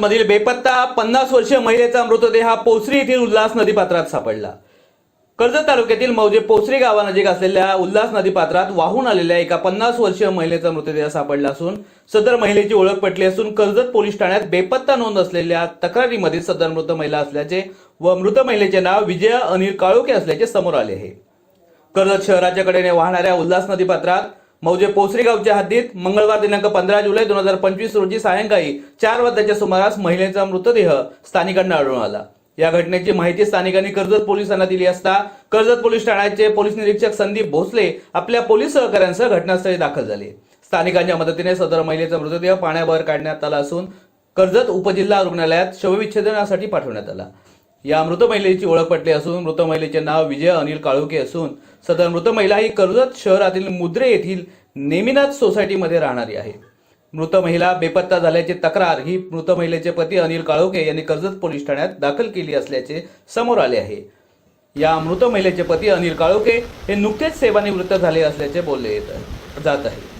मधील बेपत्ता पन्नास वर्षीय महिलेचा मृतदेह हा पोसरी येथील उल्हास नदीपात्रात सापडला. कर्जत तालुक्यातील मौजे पोसरी गावानजीक असलेल्या उल्हास नदीपात्रात वाहून आलेल्या एका पन्नास वर्षीय महिलेचा मृतदेह सापडला असून सदर महिलेची ओळख पटली असून कर्जत पोलीस ठाण्यात बेपत्ता नोंद असलेल्या तक्रारीमध्ये सदर मृत महिला असल्याचे व मृत महिलेचे नाव विजया अनिल काळोखे असल्याचे समोर आले आहे. कर्जत शहराच्या कडेने वाहणाऱ्या उल्हास नदीपात्रात मौजे पोसरी गावच्या हद्दीत मंगळवार दिनांक पंधरा जुलै दोन हजार पंचवीस रोजी सायंकाळी चार वाजताच्या सुमारास महिलेचा मृतदेह स्थानिकांना आढळून आला. या घटनेची माहिती स्थानिकांनी कर्जत पोलिसांना दिली असता कर्जत पोलीस ठाण्याचे पोलीस निरीक्षक संदीप भोसले आपल्या पोलीस सहकाऱ्यांसह घटनास्थळी दाखल झाले. स्थानिकांच्या मदतीने सदर महिलेचा मृतदेह पाण्याबाहेर काढण्यात आला असून कर्जत उपजिल्हा रुग्णालयात शवविच्छेदनासाठी पाठवण्यात आला. या मृत महिलेची ओळख पटली असून मृत महिलेचे नाव विजय अनिल काळुके असून सदर मृत महिला ही कर्जत शहरातील मुद्रे येथील नेमिनाथ सोसायटीमध्ये राहणारी आहे. मृत महिला बेपत्ता झाल्याची तक्रार ही मृत महिलेचे पती अनिल काळोखे यांनी कर्जत पोलीस ठाण्यात दाखल केली असल्याचे समोर आले आहे. या मृत महिलेचे पती अनिल काळोके हे नुकतेच सेवानिवृत्त झाले असल्याचे बोलले येत आहे- जात आहे.